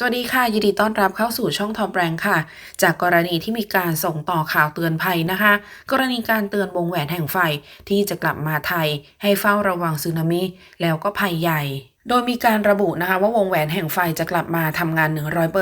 สวัสดีค่ะ ยินดีต้อนรับเข้าสู่ช่องทอมแรงค่ะ จากกรณีที่มีการส่งต่อข่าวเตือนภัยนะคะ กรณีการเตือนวงแหวนแห่งไฟที่จะกลับมาไทย ให้เฝ้าระวังสึนามิ แล้วก็ภัยใหญ่ โดยมีการระบุนะคะว่าวงแหวนแห่งไฟจะกลับมาทำงาน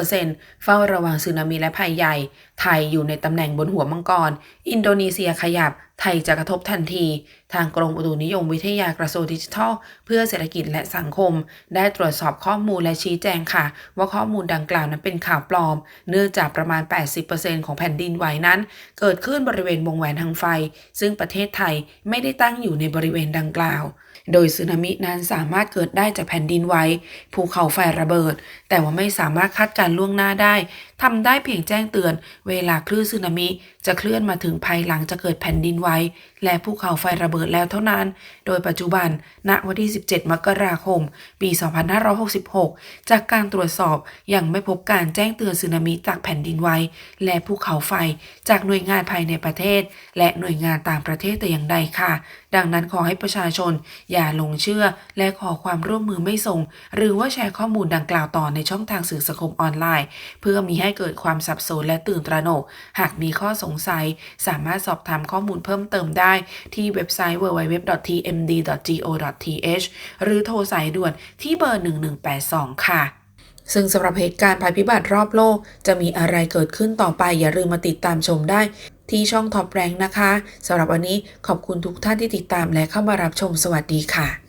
100%เฝ้าระวังสึนามิและภัยใหญ่ ไทยอยู่ในตำแหน่งบนหัวมังกร อินโดนีเซียขยับ ไทยจะกระทบทันที ทางกรมอุตุนิยมวิทยากระทรวงดิจิทัล เพื่อเศรษฐกิจและสังคม ได้ตรวจสอบข้อมูลและชี้แจงค่ะ ว่าข้อมูลดังกล่าวนั้นเป็นข่าวปลอม เนื่องจากประมาณ 80%ของแผ่นดินไหวนั้น เกิดขึ้นบริเวณวงแหวนทางไฟ ซึ่งประเทศไทยไม่ได้ตั้งอยู่ในบริเวณดังกล่าว โดยสึนามินั้นสามารถเกิดได้จากแผ่นดินไหวภูเขาไฟระเบิด แต่ว่าไม่สามารถคาดการณ์ล่วงหน้าได้ทำได้เพียงแจ้งเตือน เวลาคลื่นสึนามิ จะเคลื่อนมาถึงภายหลังจะเกิดแผ่นดินไหวและภูเขาไฟระเบิดแล้วเท่านั้น โดยปัจจุบัน ณ วันที่ 17 มกราคม ปี 2566 จากการตรวจสอบยังไม่พบการแจ้งเตือนสึนามิจากแผ่นดินไหวและภูเขาไฟจากหน่วยงานภายในประเทศ และหน่วยงานต่างประเทศแต่อย่างใดค่ะ ดังนั้นขอให้ประชาชน อย่าลงเชื่อและขอความร่วมมือไม่ส่ง หรือว่าแชร์ข้อมูลดังกล่าวต่อในช่องทางสื่อสังคมออนไลน์ เพื่อมีให้เกิดความสับสนและตื่นตระหนก หากมีข้อสงสัย สามารถสอบถามข้อมูลเพิ่มเติมได้ที่เว็บไซต์ www.tmd.go.th หรือโทรสายด่วนที่เบอร์ 1182 ค่ะซึ่งสำหรับเหตุการณ์ภัยพิบัติรอบโลก จะมีอะไรเกิดขึ้นต่อไปอย่าลืมมาติดตามชมได้ ที่ช่องท็อปแรงนะคะสำหรับวันนี้ขอบคุณทุกท่านที่ติดตามและเข้ามารับชมสวัสดีค่ะ